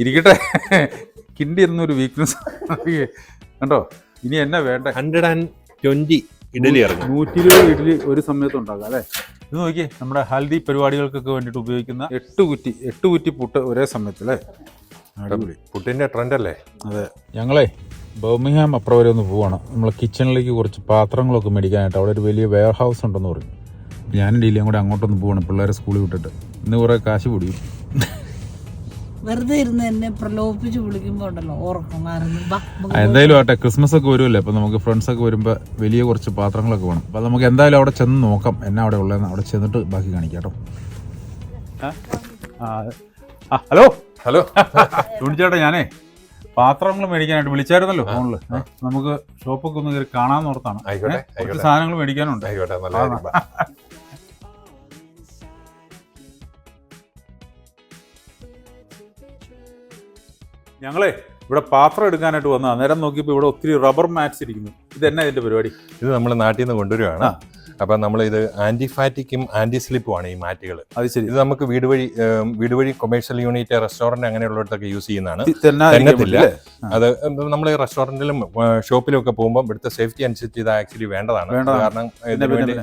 ഇരിക്കട്ടെ. കിണ്ടി എന്നൊരു വീക്ക്നെസ് കണ്ടോ? ഇനി എന്നെ വേണ്ട? ഹൺഡ്രഡ് ആൻഡ് ട്വന്റി ഇഡലി ഇറങ്ങും നൂറ്റി ഇരുപത് ഇഡലി ഒരു സമയത്ത് ഉണ്ടാക്കാം അല്ലേ? ഇത് നോക്കിയേ നമ്മുടെ ഹൽദി പരിപാടികൾക്കൊക്കെ വേണ്ടിയിട്ട് ഉപയോഗിക്കുന്ന എട്ട് കുറ്റി എട്ട് കുറ്റി പുട്ട് ഒരേ സമയത്ത് അല്ലേ? അടിപൊളി. പുട്ടിന്റെ ട്രെൻഡ് അല്ലേ? അതെ. ഞങ്ങളെ ബർമിഹാം അപ്പുറം വരെ ഒന്ന് പോവാണ്. നമ്മൾ കിച്ചണിലേക്ക് കുറച്ച് പാത്രങ്ങളൊക്കെ മേടിക്കാനായിട്ട് അവിടെ ഒരു വലിയ വെയർ ഹൗസ് ഉണ്ടെന്ന് പറഞ്ഞു. ഞാനും ഡീലിയും കൂടെ അങ്ങോട്ടൊന്ന് പോവാണ് പിള്ളേരെ സ്കൂളിൽ വിട്ടിട്ട്. ഇന്ന് കുറെ കാശ് പൊടിയും വെറുതെ ഇരുന്ന് എന്നെ പ്രലോഭിപ്പിച്ച് വിളിക്കുമ്പോ ഉണ്ടല്ലോ ഓർക്കും എന്തായാലും ആട്ടെ ക്രിസ്മസ് ഒക്കെ വരുമല്ലേ അപ്പൊ നമുക്ക് ഫ്രണ്ട്സ് ഒക്കെ വരുമ്പോ വലിയ കുറച്ച് പാത്രങ്ങളൊക്കെ വേണം. അപ്പൊ നമുക്ക് എന്തായാലും അവിടെ ചെന്ന് നോക്കാം എന്നാ അവിടെ ഉള്ളതെന്ന്. അവിടെ ചെന്നിട്ട് ബാക്കി കാണിക്കാട്ടോ ഹലോ? ഹലോ. ചൂണ്ടിച്ചേട്ടാ ഞാനേ പാത്രങ്ങൾ മേടിക്കാനായിട്ട് വിളിച്ചായിരുന്നല്ലോ ഫോണിൽ. നമുക്ക് ഷോപ്പൊക്കെ ഒന്ന് കയറി കാണാൻ ഓർത്താണ്. കുറച്ച് സാധനങ്ങൾ മേടിക്കാനുണ്ട്. ആയിക്കോട്ടെ ഞങ്ങളെ ഇവിടെ പാത്രം എടുക്കാനായിട്ട് വന്നു അന്നേരം നോക്കിയപ്പോൾ ഇവിടെ ഒത്തിരി റബ്ബർ മാറ്റ്സ് ഇരിക്കുന്നു. ഇത് എന്നാ ഇതിന്റെ പരിപാടി? ഇത് നമ്മൾ നാട്ടിൽ നിന്ന് കൊണ്ടുവരുവാണ്. ആ. അപ്പൊ നമ്മൾ ഇത് ആന്റി ഫാറ്റിക്കും ആന്റി സ്ലിപ്പും ആണ് ഈ മാറ്റുകൾ അത് ശരി. ഇത് നമുക്ക് വീട് വഴി വീട് വഴി കൊമേഴ്ഷ്യൽ യൂണിറ്റ് റെസ്റ്റോറന്റ് അങ്ങനെയുള്ളടത്തൊക്കെ യൂസ് ചെയ്യുന്നതാണ്. തെന്നത്തില്ല അത് നമ്മൾ റെസ്റ്റോറന്റിലും ഷോപ്പിലും ഒക്കെ പോകുമ്പോൾ ഇവിടുത്തെ സേഫ്റ്റി അനുസരിച്ച് ഇത് ആക്ച്വലി വേണ്ടതാണ്. കാരണം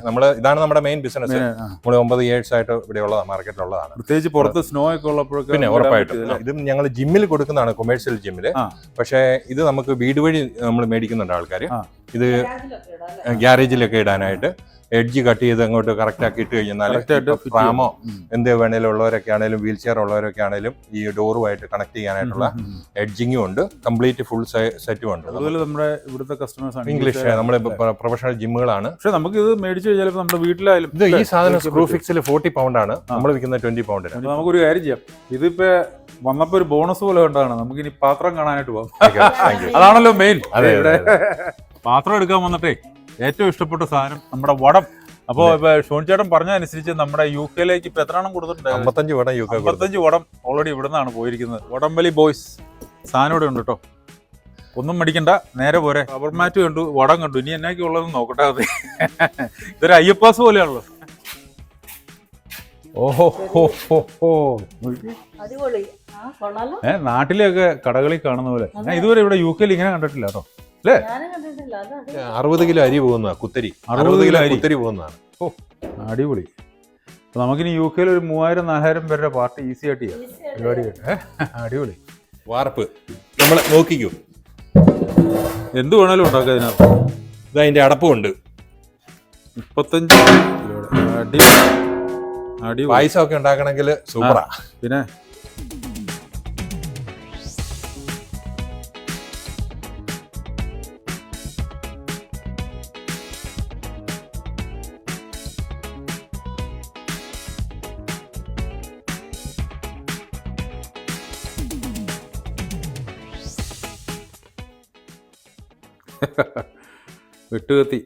നമ്മൾ ഇതാണ് നമ്മുടെ മെയിൻ ബിസിനസ്. നമ്മൾ ഒമ്പത് ഇയേഴ്സ് ആയിട്ട് ഇവിടെ ഉള്ളതാണ് മാർക്കറ്റിലുള്ളതാണ് പ്രത്യേകിച്ച് പുറത്ത് സ്നോ ഒക്കെ ഉള്ളപ്പോഴൊക്കെ പിന്നെ ഉറപ്പായിട്ടും? ഇതും ഞങ്ങൾ ജിമ്മിൽ കൊടുക്കുന്നതാണ് കൊമേഴ്ഷ്യൽ ജിമ്മിൽ പക്ഷേ ഇത് നമുക്ക് വീട് വഴി നമ്മൾ മേടിക്കുന്നുണ്ട് ആൾക്കാർ. ഇത് ഗ്യാരേജിലൊക്കെ ഇടാനായിട്ട് എഡ്ജ് കട്ട് ചെയ്ത് അങ്ങോട്ട് കറക്റ്റ് ആക്കി ഇട്ട് കഴിഞ്ഞാൽ ഫ്രാമോ റാമോ എന്ത് വേണേലും ഉള്ളവരൊക്കെ ആണെങ്കിലും വീൽ ചെയർ ഉള്ളവരൊക്കെ ആണെങ്കിലും ഈ ഡോറുമായിട്ട് കണക്ട് ചെയ്യാനായിട്ടുള്ള. എഡ്ജിങ്ങും ഉണ്ട്. കംപ്ലീറ്റ് ഫുൾ സെറ്റും ഉണ്ട്. കൂടുതൽ നമ്മുടെ ഇവിടുത്തെ കസ്റ്റമേഴ്സ് ആണ് ഇംഗ്ലീഷ് നമ്മൾ പ്രൊഫഷണൽ ജിമ്മുകളാണ് പക്ഷെ നമുക്ക് ഇത് മേടിച്ചു കഴിഞ്ഞാൽ നമ്മുടെ വീട്ടിലായാലും ഇത് ഈ സാധനം സ്ക്രൂ. ഫിക്സിൽ ഫോർട്ടി പൗണ്ട് ആണ്. നമ്മൾ വിൽക്കുന്ന ട്വന്റി പൗണ്ടിന് നമുക്കൊരു കാര്യം ചെയ്യാം. ഇതിപ്പോ വന്നപ്പോ ഒരു ബോണസ് പോലെ കണ്ടാണ്. നമുക്ക് ഇനി പാത്രം കാണാനായിട്ട് പോകാം അതാണല്ലോ മെയിൻ അതെ, പാത്രം എടുക്കാൻ വന്നിട്ടേ ഏറ്റവും ഇഷ്ടപ്പെട്ട സാധനം നമ്മുടെ വടം. അപ്പോ ഇപ്പൊ ഷോൺ ചേട്ടൻ പറഞ്ഞ അനുസരിച്ച് നമ്മുടെ യു കെയിലേക്ക് ഇപ്പൊ എത്ര എണ്ണം കൊടുത്തിട്ടുണ്ട്? അമ്പത്തഞ്ച് വടം യു കെ കൊടുത്തു. അമ്പത്തഞ്ച് വടം ഓൾറെഡി ഇവിടെ നിന്നാണ് പോയിരിക്കുന്നത്. വടംവലി ബോയ്സ് സാധനം ഇവിടെ ഉണ്ട് കേട്ടോ. ഒന്നും മടിക്കണ്ട നേരെ പോരെ. റബ്ബർ മാറ്റ് കണ്ടു വടം കണ്ടു. ഇനി എന്നാക്കി ഉള്ളതെന്ന് നോക്കട്ടെ അത്. ഇതൊരു അയ്യപ്പാസ് പോലെയാണല്ലോ. ഓഹോ ഹോ ഹോ ഹോ. അടിപൊളി. ആ കൊള്ളാലോ. ഏ നാട്ടിലെയൊക്കെ കടകളിൽ കാണുന്ന പോലെ. ഞാൻ ഇതുവരെ ഇവിടെ യു കെയിൽ ഇങ്ങനെ കണ്ടിട്ടില്ല കേട്ടോ. അല്ലേ അറുപത് കിലോ അരി പോകുന്ന കുത്തരി. അറുപത് കിലോ അരി. കുത്തരി പോകുന്നതാണ്. അടിപൊളി. അപ്പൊ നമുക്കിനി യു കെയിൽ ഒരു മൂവായിരം നാലായിരം പേരുടെ പാർട്ടി ഈസി ആയിട്ട് ചെയ്യാം. പരിപാടി അടിപൊളി. വാർപ്പ്. നമ്മൾ നോക്കിക്കൂ. എന്ത് വേണേലും ഉണ്ടാക്കുക ഇതിനകത്ത് ഇത് അതിന്റെ അടപ്പുണ്ട്. മുപ്പത്തഞ്ച് അടി അടി അടിപൊളി. പായസം ഒക്കെ ഉണ്ടാക്കണമെങ്കിൽ സൂപ്പറാ. പിന്നെ വെട്ടുകത്തി.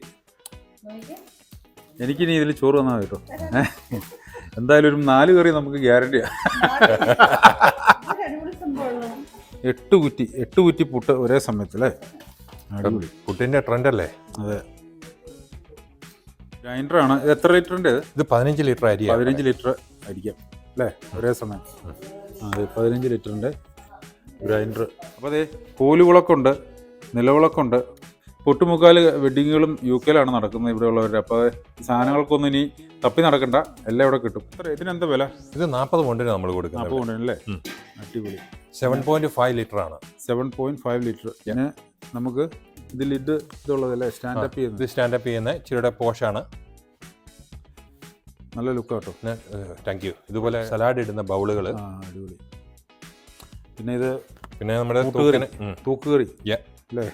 എനിക്കിനി ഇതിൽ ചോറ് തന്നാൽ കേട്ടോ? എന്തായാലും ഒരു നാല് കറി നമുക്ക് ഗ്യാരണ്ടിയാണ് എട്ട് കുറ്റി എട്ട് കുറ്റി പുട്ട് ഒരേ സമയത്ത് അല്ലേ? അടിപൊളി. പുട്ടിന്റെ ട്രെൻഡ് അല്ലേ? അതെ. ഗ്രൈൻഡറാണ് ഇത് എത്ര ലിറ്ററിന്റെ ഇത്? പതിനഞ്ച് ലിറ്റർ അരി പതിനഞ്ച് ലിറ്റർ അടിക്കാം അല്ലേ? ഒരേ സമയം. ആ, അതെ പതിനഞ്ച് ലിറ്ററിന്റെ ഗ്രൈൻഡർ അപ്പോൾ അതെ കോലുവിളക്കുണ്ട്. നിലവിളക്കുണ്ട് പൊട്ടുമുക്കാൽ വെഡിങ്ങുകളും യു കെയിലാണ് നടക്കുന്നത് ഇവിടെ ഉള്ളവരുടെ അപ്പോൾ സാധനങ്ങൾക്കൊന്നും ഇനി തപ്പി നടക്കണ്ട. എല്ലാം ഇവിടെ കിട്ടും. ഇതിനെന്താ വില? ഇത് നാൽപ്പത് പൗണ്ടിന് നമ്മൾ കൊടുക്കും കൊടുക്കുന്നത് ഉണ്ടല്ലേ ഉം. അടിപൊളി. സെവൻ പോയിന്റ് ഫൈവ് ലിറ്റർ ആണ്. സെവൻ പോയിന്റ് ഫൈവ് ലിറ്റർ ഞാൻ നമുക്ക് ഇതിൽ ഇത് ഇതുള്ളതല്ലേ? സ്റ്റാൻഡപ്പ് ചെയ്യുന്നത്. ഇത് സ്റ്റാൻഡപ്പ് ചെയ്യുന്ന ഇച്ചിരിയുടെ പോഷാണ്. നല്ല ലുക്ക് കേട്ടോ. താങ്ക് യു ഇതുപോലെ സലാഡ് ഇടുന്ന ബൗളുകൾ അടിപൊളി. പിന്നെ ഇത് പിന്നെ നമ്മുടെ തൂക്കുകറി. തൂക്കുകറി. അല്ലേ?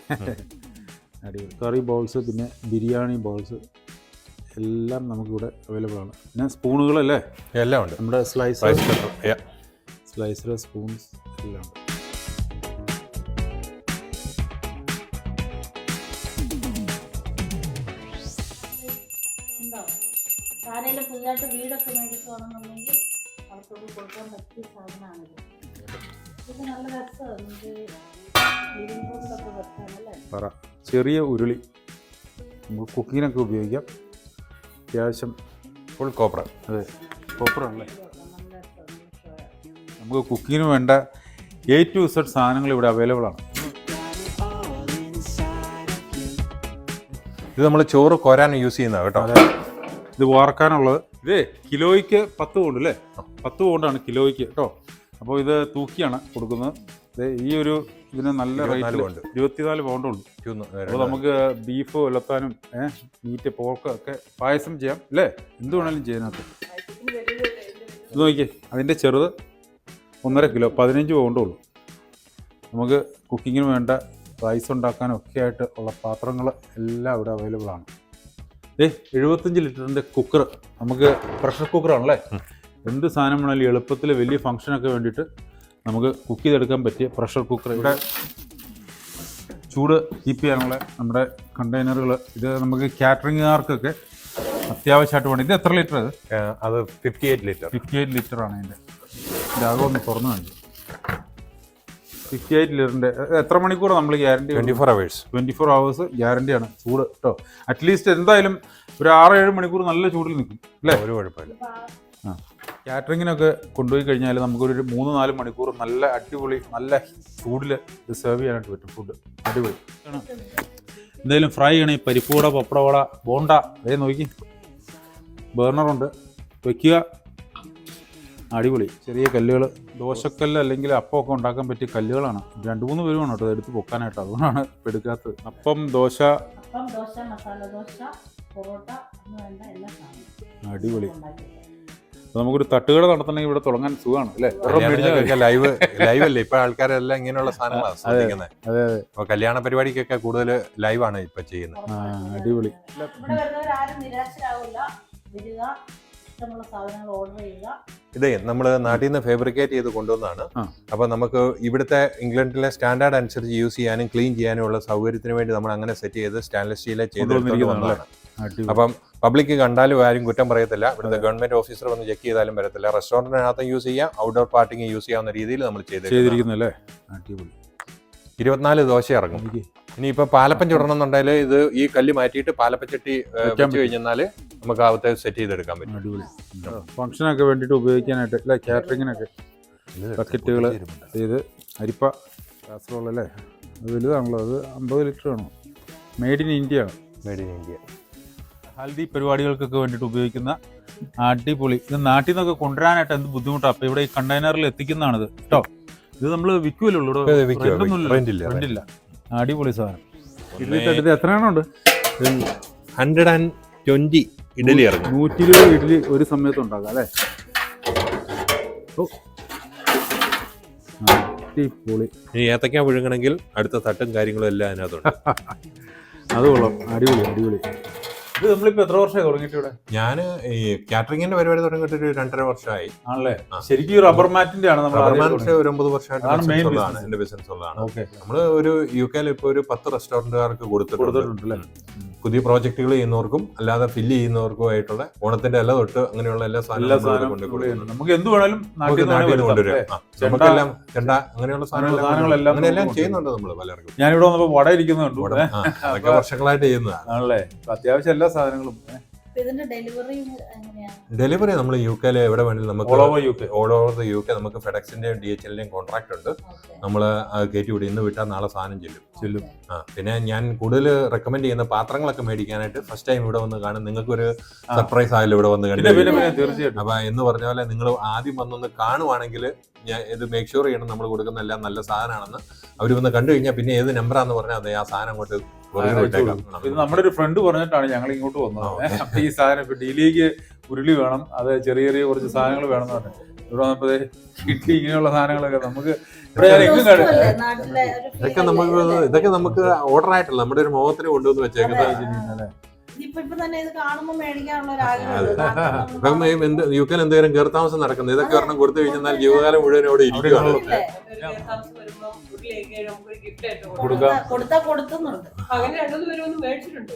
അടിപൊളി. കറി ബോൾസ് പിന്നെ ബിരിയാണി ബോൾസ് എല്ലാം നമുക്കിവിടെ അവൈലബിൾ ആണ്. പിന്നെ സ്പൂണുകളല്ലേ? എല്ലാം ഉണ്ട്. നമ്മുടെ സ്ലൈസർ. സ്ലൈസർ സ്പൂൺസ് എല്ലാം. ഉണ്ട്? ഉണ്ടോ ആരെങ്കിലും പുതിയതായിട്ട് വീടൊക്കെ മേടിക്കുകയാണെന്നുണ്ടെങ്കിൽ അവർക്കൊക്കെ കൊടുക്കാൻ പറ്റിയ സാധനമാണിത്. ഇത് നല്ല രസമാണ്. പറ. ചെറിയ ഉരുളി. നമുക്ക് കുക്കിങ്ങിനൊക്കെ ഉപയോഗിക്കാം. അത്യാവശ്യം ഫുൾ കോപ്പർ അതെ. കോപ്പറാണല്ലേ അല്ലേ നമുക്ക് കുക്കിങ്ങിന് വേണ്ട എ ടു സെഡ് സാധനങ്ങൾ ഇവിടെ അവൈലബിൾ ആണ്. ഇത് നമ്മൾ ചോറ് കോരാൻ യൂസ് ചെയ്യുന്ന കേട്ടോ. അതെ. ഇത് വാർക്കാനുള്ളത്. ഇതേ കിലോയ്ക്ക് പത്ത് പൗണ്ട് അല്ലേ? പത്ത് പൗണ്ടാണ് കിലോയ്ക്ക് കേട്ടോ. അപ്പോൾ ഇത് തൂക്കിയാണ് കൊടുക്കുന്നത്. ഈ ഒരു ഇതിന് നല്ല റേറ്റ് പൗണ്ട്. ഇരുപത്തിനാല് പൗണ്ടുണ്ട്. അപ്പോൾ നമുക്ക് ബീഫ് ഉലത്താനും മീറ്റ് പോർക്ക് ഒക്കെ പായസം ചെയ്യാം. അല്ലേ? എന്ത് വേണേലും ചെയ്യാനകത്ത് ഇത് നോക്കിയേ അതിന്റെ ചെറുത് ഒന്നര കിലോ പതിനഞ്ച് പൗണ്ടേ ഉള്ളൂ. നമുക്ക് കുക്കിങ്ങിന് വേണ്ട റൈസ് ഉണ്ടാക്കാനും ഒക്കെ ആയിട്ട് ഉള്ള പാത്രങ്ങൾ എല്ലാം ഇവിടെ അവൈലബിൾ ആണ്. ഏ എഴുപത്തഞ്ച് ലിറ്ററിന്റെ കുക്കർ നമുക്ക് പ്രഷർ കുക്കറാണല്ലേ എന്ത് സാധനം വേണമെങ്കിലും എളുപ്പത്തിൽ വലിയ ഫംഗ്ഷനൊക്കെ വേണ്ടിയിട്ട് നമുക്ക് കുക്ക് ചെയ്തെടുക്കാൻ പറ്റിയ പ്രഷർ കുക്കർ ഇവിടെ ചൂട് കീപ്പ് ചെയ്യാനുള്ള നമ്മുടെ കണ്ടെയ്നറുകൾ ഇത് നമുക്ക് കാറ്ററിംഗുകാർക്കൊക്കെ അത്യാവശ്യമായിട്ട് വേണം. ഇത് എത്ര ലിറ്റർ അത് അത് fifty eight litre fifty eight litre ആണ് അതിന്റെ ഇതാകെ ഒന്ന് തുറന്നു കാണിച്ചു ഫിഫ്റ്റി എയ്റ്റ് ലിറ്ററിന്റെ എത്ര മണിക്കൂർ നമ്മൾ guarantee twenty four hours twenty four hours ഗ്യാരണ്ടിയാണ് ചൂട് കേട്ടോ അറ്റ്ലീസ്റ്റ് എന്തായാലും ഒരു ആറ് ഏഴ് മണിക്കൂർ നല്ല ചൂടിൽ നിൽക്കും അല്ലേ? ഒരു കുഴപ്പമില്ല. ആ. കാറ്ററിങ്ങിനൊക്കെ കൊണ്ടുപോയി കഴിഞ്ഞാൽ നമുക്കൊരു മൂന്ന് നാല് മണിക്കൂർ നല്ല അടിപൊളി നല്ല ചൂടിൽ ഇത് സെർവ് ചെയ്യാനായിട്ട് പറ്റും ഫുഡ് അടിപൊളി. എന്തായാലും എന്തെങ്കിലും ഫ്രൈ ചെയ്യണേ പരിപ്പൂട പപ്പടവട ബോണ്ട അതേ നോക്കി. ബേർണറുണ്ട് വയ്ക്കുക അടിപൊളി. ചെറിയ കല്ലുകൾ ദോശക്കല്ല് അല്ലെങ്കിൽ അപ്പമൊക്കെ ഉണ്ടാക്കാൻ പറ്റിയ കല്ലുകളാണ്. രണ്ട് മൂന്ന് പേരും ആണ് കേട്ടോ എടുത്ത് പൊക്കാനായിട്ട്. അതുകൊണ്ടാണ് എടുക്കാത്തത്. അപ്പം ദോശ. അടിപൊളി. നമുക്കൊരു തട്ടുകട നടത്തണമെങ്കിൽ ഇവിടെ തുടങ്ങാൻ സുഖമാണ് അല്ലേ? ലൈവ് ലൈവ് അല്ലേ? ഇപ്പൊ ആൾക്കാരെല്ലാം ഇങ്ങനെയുള്ള സാധനങ്ങളാണ് ശ്രദ്ധിക്കുന്നത്. അപ്പൊ കല്യാണ പരിപാടിക്കൊക്കെ കൂടുതൽ ലൈവാണ് ഇപ്പൊ ചെയ്യുന്നത്. അടിപൊളി. ഇഷ്ടമുള്ള സാധനങ്ങൾ ഓർഡർ ചെയ്യുക. ഇതേ നമ്മൾ നാട്ടിൽ നിന്ന് ഫാബ്രിക്കേറ്റ് ചെയ്ത് കൊണ്ടുവന്നതാണ്. ആ. അപ്പൊ നമുക്ക് ഇവിടുത്തെ ഇംഗ്ലണ്ടിലെ സ്റ്റാൻഡേർഡ് അനുസരിച്ച് യൂസ് ചെയ്യാനും ക്ലീൻ ചെയ്യാനും ഉള്ള സൗകര്യത്തിന് വേണ്ടി നമ്മൾ അങ്ങനെ സെറ്റ് ചെയ്ത് സ്റ്റാൻലെസ് സ്റ്റീലെ ചെയ്ത്? വന്നതാണ്. അപ്പം പബ്ലിക് കണ്ടാലും ആരും കുറ്റം പറയത്തില്ല. ഇവിടുത്തെ ഗവൺമെന്റ് ഓഫീസർ വന്ന് ചെക്ക് ചെയ്താലും വരത്തില്ല. റെസ്റ്റോറന്റിനകത്തും യൂസ് ചെയ്യാം ഔട്ട്ഡോർ പാർട്ടിങ് യൂസ് ചെയ്യാവുന്ന രീതിയിൽ നമ്മൾ ചെയ്തിരിക്കുന്നല്ലേ അടിപൊളി. ഇരുപത്തിനാല് ദോശ ഇറങ്ങും. ഇനിയിപ്പോൾ ഇനിയിപ്പോ പാലപ്പം ചുടണം എന്നുണ്ടെങ്കിൽ ഇത് ഈ കല്ല് മാറ്റിയിട്ട് പാലപ്പച്ചട്ടി വെച്ച്. കഴിഞ്ഞാൽ നമുക്ക് ആവത്തെ സെറ്റ് ചെയ്തെടുക്കാൻ പറ്റും. അടിപൊളി. ഫംഗ്ഷനൊക്കെ വേണ്ടിയിട്ട് ഉപയോഗിക്കാനായിട്ട് അല്ലെ? കാറ്ററിങ്ങിനൊക്കെ ബക്കറ്റുകൾ ഇത് അരിപ്പ കാസറോൾ അല്ലേ? അത് വലുതാണല്ലോ. അത് അമ്പത് ലിറ്റർ ആണോ? Made in India made in India haldi പരിപാടികൾക്കൊക്കെ വേണ്ടിയിട്ട് ഉപയോഗിക്കുന്ന അടിപൊളി. ഇത് നാട്ടിൽ നിന്നൊക്കെ കൊണ്ടുവരാനായിട്ട് എന്ത് ബുദ്ധിമുട്ടാണ് അപ്പോൾ ഇവിടെ ഈ കണ്ടെയ്നറിൽ എത്തിക്കുന്നതാണിത്. കേട്ടോ ഇത് നമ്മൾ വിൽക്കുമല്ലോ ഇവിടെ അടിപൊളി സാധനം. ഇഡ്ഡലി തട്ട് ഇത് എത്ര എണ്ണം ഉണ്ട് ഹൺഡ്രഡ് ആൻഡ് ട്വന്റി ഇഡലി ഇറങ്ങും. നൂറ്റി ഇരുപത് ഇഡലി ഒരു സമയത്ത് ഉണ്ടാക്കാം അല്ലേ? ഓ. വിഴുങ്ങണമെങ്കിൽ ഇനി ഏത്തക്ക പുഴുങ്ങണമെങ്കിൽ അടുത്ത തട്ടും കാര്യങ്ങളും എല്ലാം അതിനകത്തുണ്ട്. അത് കൊള്ളാം. അടിപൊളി അടിപൊളി. ഇത് നമ്മളിപ്പോ എത്ര വർഷമായി തുടങ്ങിയിട്ട് ഇവിടെ? ഞാൻ ഈ കാറ്ററിംഗിന്റെ പരിപാടി തുടങ്ങിയിട്ട് ഒരു രണ്ടര വർഷമായി. ആണല്ലേ? ശരിക്കും ഈ റബ്ബർ മാറ്റിന്റെ ആണ് റബ്ബർ മാറ്റ് ഒരു ഒമ്പത് വർഷമായിട്ട്. എന്റെ ബിസിനസ് ഉള്ളതാണ്. ഓക്കെ നമ്മൾ ഒരു യു കെയിൽ ഇപ്പൊ ഒരു പത്ത് റെസ്റ്റോറന്റുകാർക്ക് കൊടുത്തിട്ടുണ്ട്. പുതിയ പ്രോജക്റ്റുകൾ ചെയ്യുന്നവർക്കും അല്ലാതെ ഫില്ല് ചെയ്യുന്നവർക്കും ആയിട്ടുള്ള ഓണത്തിന്റെ അല്ല തൊട്ട് അങ്ങനെയുള്ള എല്ലാ സാധനങ്ങളും. നമുക്ക് എന്ത് നമുക്കെല്ലാം ചെണ്ട അങ്ങനെയുള്ള സാധനങ്ങളെല്ലാം അങ്ങനെയെല്ലാം ചെയ്യുന്നുണ്ട് നമ്മൾ പലർക്കും. ഞാനിവിടെ വന്നപ്പോ വട അതൊക്കെ വർഷങ്ങളായിട്ട് ചെയ്യുന്നതാണ്. അത്യാവശ്യം എല്ലാ സാധനങ്ങളും. ഇതിന്റെ ഡെലിവറി എങ്ങനെയാണ് ഡെലിവറി നമ്മൾ യു കെയിലെ എവിടെ വേണമെങ്കിലും നമുക്ക് all over U K all over the U K നമുക്ക് ഫെഡക്സിന്റെയും ഡി എച്ച് എല്ലിന്റെയും കോൺട്രാക്ട് ഉണ്ട് നമ്മൾ കയറ്റി വിടും. ഇന്ന് വിട്ടാൽ നാളെ സാധനം ചെല്ലും. ചെല്ലും. ആ പിന്നെ ഞാൻ കൂടുതൽ റെക്കമെൻഡ് ചെയ്യുന്ന പാത്രങ്ങളൊക്കെ മേടിക്കാനായിട്ട് ഫസ്റ്റ് ടൈം ഇവിടെ വന്ന് കാണും. നിങ്ങൾക്ക് ഒരു സർപ്രൈസ് ആയാലും ഇവിടെ വന്ന് കണ്ടു തീർച്ചയായിട്ടും. അപ്പൊ എന്ന് പറഞ്ഞ പോലെ നിങ്ങൾ ആദ്യം വന്നൊന്ന് കാണുവാണെങ്കിൽ ഞാൻ ഇത് മേക്ക് ഷുവർ ചെയ്യണം. നമ്മൾ കൊടുക്കുന്ന എല്ലാം നല്ല സാധനമാണെന്ന് അവർ വന്ന് കണ്ടു കഴിഞ്ഞാൽ പിന്നെ ഏത് നമ്പറാന്ന് പറഞ്ഞാൽ അതെ ആ സാധനം അങ്ങോട്ട്. ഇത് നമ്മുടെ ഒരു ഫ്രണ്ട് പറഞ്ഞിട്ടാണ് ഞങ്ങൾ ഇങ്ങോട്ട് വന്നത്. അപ്പൊ ഈ സാധനം ഇപ്പൊ ഡീലിക്ക് ഉരുളി വേണം. അത് ചെറിയ ചെറിയ കുറച്ച് സാധനങ്ങൾ വേണം എന്ന് പറഞ്ഞു. ഇവിടെ വന്നപ്പോ ദേ ഇങ്ങനെയുള്ള സാധനങ്ങളൊക്കെ നമുക്ക് ഇതൊക്കെ നമുക്ക് ഇതൊക്കെ നമുക്ക് ഓർഡർ ആയിട്ടുള്ള നമ്മുടെ ഒരു മുഖത്തിന് കൊണ്ടുവന്ന് വെച്ചേക്കുന്നത് ഇപ്പൊ തന്നെ ഇത് കാണുമ്പോ മേടിക്കാനുള്ള ഒരു ആഗ്രഹം എന്ത് യു കെയിൽ എന്തെങ്കിലും കയറി താമസം നടക്കുന്നത്? ഇതൊക്കെ ഒരെണ്ണം കൊടുത്തു കഴിഞ്ഞാൽ ജീവകാലം മുഴുവൻ അവിടെ ഇരിക്കുകയാണ് അവിടെ കൊടുക്കാം. കൊടുത്താ കൊടുത്താ കൊടുക്കുന്നുണ്ട്. അങ്ങനെ രണ്ടു പേരൊന്നും മേടിച്ചിട്ടുണ്ട്.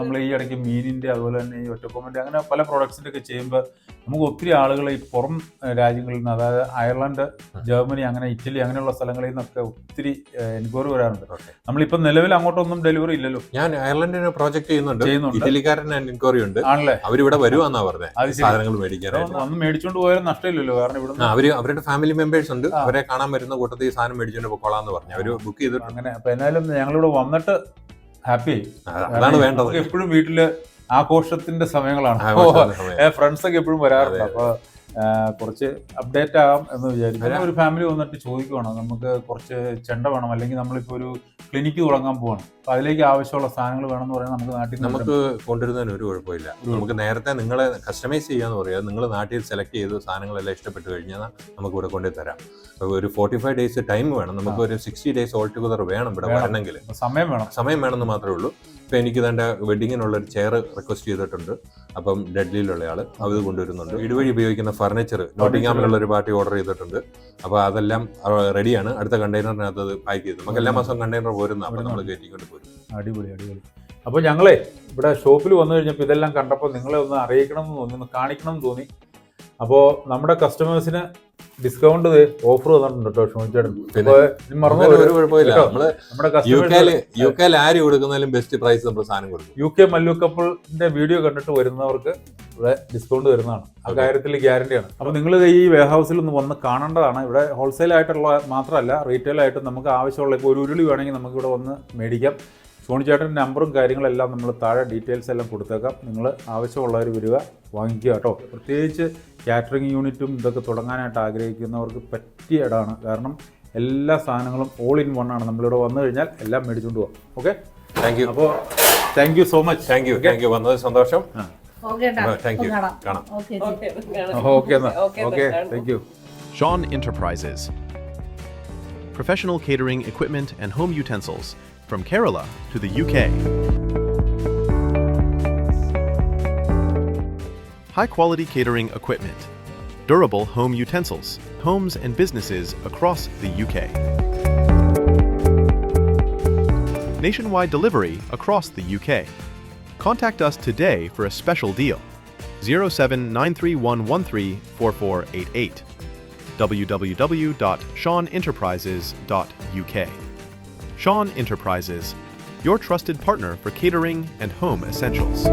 നമ്മൾ ഈ ഇടയ്ക്ക് മീനിന്റെ അതുപോലെ തന്നെ ഈ ഒറ്റക്കൊമ്പന്റെ അങ്ങനെ പല പ്രോഡക്ട്സിന്റെ ഒക്കെ ചെയ്യുമ്പോൾ നമുക്ക് ഒത്തിരി ആളുകൾ ഈ പുറം രാജ്യങ്ങളിൽ നിന്ന് അതായത് അയർലൻഡ് ജർമ്മനി അങ്ങനെ ഇറ്റലി അങ്ങനെയുള്ള സ്ഥലങ്ങളിൽ നിന്നൊക്കെ ഒത്തിരി എൻക്വയറി വരാറുണ്ട്. നമ്മളിപ്പോൾ നമ്മളിപ്പം നിലവിൽ അങ്ങോട്ടൊന്നും ഡെലിവറി ഇല്ലല്ലോ. ഞാൻ അയർലൻഡിന് പ്രോജക്ട് ചെയ്യുന്നുണ്ട്. ചെയ്യുന്നുണ്ട്. ഇറ്റലിക്കാരൻ എൻക്വയറി ഉണ്ട്. ആണല്ലേ? അവരിവിടെ വരുവാന്നാ പറഞ്ഞത്. സാധനങ്ങൾ മേടിക്കാനായിട്ട്. വന്ന് മേടിച്ചോണ്ട് പോയാലും നഷ്ടമില്ലല്ലോ. കാരണം ഇവിടെ അവർ അവർ അവരുടെ ഫാമിലി മെമ്പേഴ്സ് ഉണ്ട്. അവരെ കാണാൻ വരുന്ന കൂട്ടത്തിൽ ഈ സാധനം മേടിച്ചോണ്ട് പൊക്കോളാന്ന് പറഞ്ഞു. അവർ ബുക്ക് ചെയ്തിട്ട് അങ്ങനെ അപ്പൊ എന്നാലും ഞങ്ങളിവിടെ വന്നിട്ട് ഹാപ്പി അതാണ് വേണ്ടത്. എപ്പോഴും വീട്ടിൽ ആഘോഷത്തിന്റെ സമയങ്ങളാണ്. ഫ്രണ്ട്സ് ഒക്കെ എപ്പോഴും വരാറുണ്ട്. അപ്പൊ കുറച്ച് അപ്ഡേറ്റ് ആകാം എന്ന് വിചാരിച്ചു ഒരു ഫാമിലി വന്നിട്ട് ചോദിക്കുവാണ്? നമുക്ക് കുറച്ച് ചെണ്ട വേണം അല്ലെങ്കിൽ നമ്മളിപ്പോൾ ഒരു ക്ലിനിക്ക് തുടങ്ങാൻ പോകണം അപ്പൊ അതിലേക്ക് ആവശ്യമുള്ള സാധനങ്ങൾ വേണം എന്ന് പറയാൻ നമുക്ക് നാട്ടിൽ നമുക്ക് കൊണ്ടുവരുന്നതിന് ഒരു കുഴപ്പമില്ല. നമുക്ക് നേരത്തെ നിങ്ങളെ കസ്റ്റമൈസ് ചെയ്യാന്ന് പറയാം. നിങ്ങൾ നാട്ടിൽ സെലക്ട് ചെയ്ത് സാധനങ്ങളെല്ലാം ഇഷ്ടപ്പെട്ട് കഴിഞ്ഞാൽ നമുക്ക് ഇവിടെ കൊണ്ടു തരാം. ഒരു ഫോർട്ടി ഫൈവ് ഡേയ്സ് ടൈം വേണം. നമുക്ക് ഒരു സിക്സ്റ്റി ഡേയ്സ് ഓൾ ടുഗദർ വേണം ഇവിടെ. വരണമെങ്കിൽ. സമയം വേണം. സമയം വേണമെന്ന് മാത്രമേ ഉള്ളൂ. ഇപ്പൊ എനിക്ക് തന്റെ വെഡിങ്ങിനുള്ള ഒരു ചെയർ റിക്വസ്റ്റ് ചെയ്തിട്ടുണ്ട്. അപ്പം ഡെഡ്ലിയിലുള്ള ആൾ അത് കൊണ്ടുവരുന്നുണ്ട്. ഇതുവഴി ഉപയോഗിക്കുന്ന ഫർണിച്ചർ നോട്ടിങ്ങാമിലുള്ള ഒരു പാർട്ടി ഓർഡർ ചെയ്തിട്ടുണ്ട്. അപ്പോൾ അതെല്ലാം റെഡിയാണ് അടുത്ത കണ്ടെയ്നറിനകത്ത് അത് പാക്ക് ചെയ്തു. നമുക്ക് എല്ലാ മാസവും കണ്ടെയ്നർ പോരുന്ന അപ്പോൾ നമ്മൾ കയറ്റിക്കൊണ്ട് പോരും. അടിപൊളി അടിപൊളി. അപ്പോൾ ഞങ്ങളെ ഇവിടെ ഷോപ്പിൽ വന്നു കഴിഞ്ഞപ്പോൾ ഇതെല്ലാം കണ്ടപ്പോൾ നിങ്ങളെ ഒന്ന് അറിയിക്കണം എന്ന് തോന്നി ഒന്ന് കാണിക്കണം എന്ന് തോന്നി. അപ്പോൾ നമ്മുടെ കസ്റ്റമേഴ്സിന് ഡിസ്കൗണ്ട് ഓഫർ തന്നിട്ടുണ്ട് കേട്ടോ ഷോണിച്ചേട്ടൻ. ആര് കൊടുക്കുന്നാലും ബെസ്റ്റ് പ്രൈസ് നമ്മൾ സാധനം കൊടുക്കും. യു കെ മല്ലു കപ്പിളിന്റെ വീഡിയോ കണ്ടിട്ട് വരുന്നവർക്ക് ഇവിടെ ഡിസ്കൗണ്ട് വരുന്നതാണ്. ആ. കാര്യത്തിൽ ഗ്യാരണ്ടിയാണ് അപ്പോൾ നിങ്ങൾ ഈ വെയർ ഹൗസിൽ ഒന്ന് വന്ന് കാണേണ്ടതാണ്. ഇവിടെ ഹോൾസെയിൽ ആയിട്ടുള്ള മാത്രമല്ല റീറ്റെയിൽ ആയിട്ട് നമുക്ക് ആവശ്യമുള്ള ഇപ്പോൾ ഒരു ഉരുളി വേണമെങ്കിൽ നമുക്ക് ഇവിടെ വന്ന് മേടിക്കാം. സോണിച്ചേട്ടന്റെ നമ്പറും കാര്യങ്ങളെല്ലാം നമ്മൾ താഴെ ഡീറ്റെയിൽസ് എല്ലാം കൊടുത്തേക്കാം. നിങ്ങൾ ആവശ്യമുള്ളവർ വരിക വാങ്ങിക്കുക കേട്ടോ. പ്രത്യേകിച്ച് കാറ്ററിംഗ് യൂണിറ്റും ഇതൊക്കെ തുടങ്ങാനായിട്ട് ആഗ്രഹിക്കുന്നവർക്ക് പറ്റിയ ഇടമാണ് കാരണം എല്ലാ സാധനങ്ങളും ഓൾ ഇൻ വൺ ആണ്. നമ്മളിവിടെ വന്നു കഴിഞ്ഞാൽ എല്ലാം മേടിച്ചുകൊണ്ട് പോകാം ഓക്കെ താങ്ക് യു അപ്പോൾ thank you so much thank you thank you വന്നത് സന്തോഷം. ഓക്കെ താങ്ക് യു കാണാം. ഓക്കെ ഓക്കെ ഓക്കെ എന്നാ. Okay thank you Sean Enterprises. Professional catering equipment and home utensils. From Kerala to the UK. High quality catering equipment. Durable home utensils. Homes and businesses across the UK. Nationwide delivery across the UK. Contact us today for a special deal. 0793134488 www.seanenterprises.uk. Sean Enterprises, your trusted partner for catering and home essentials.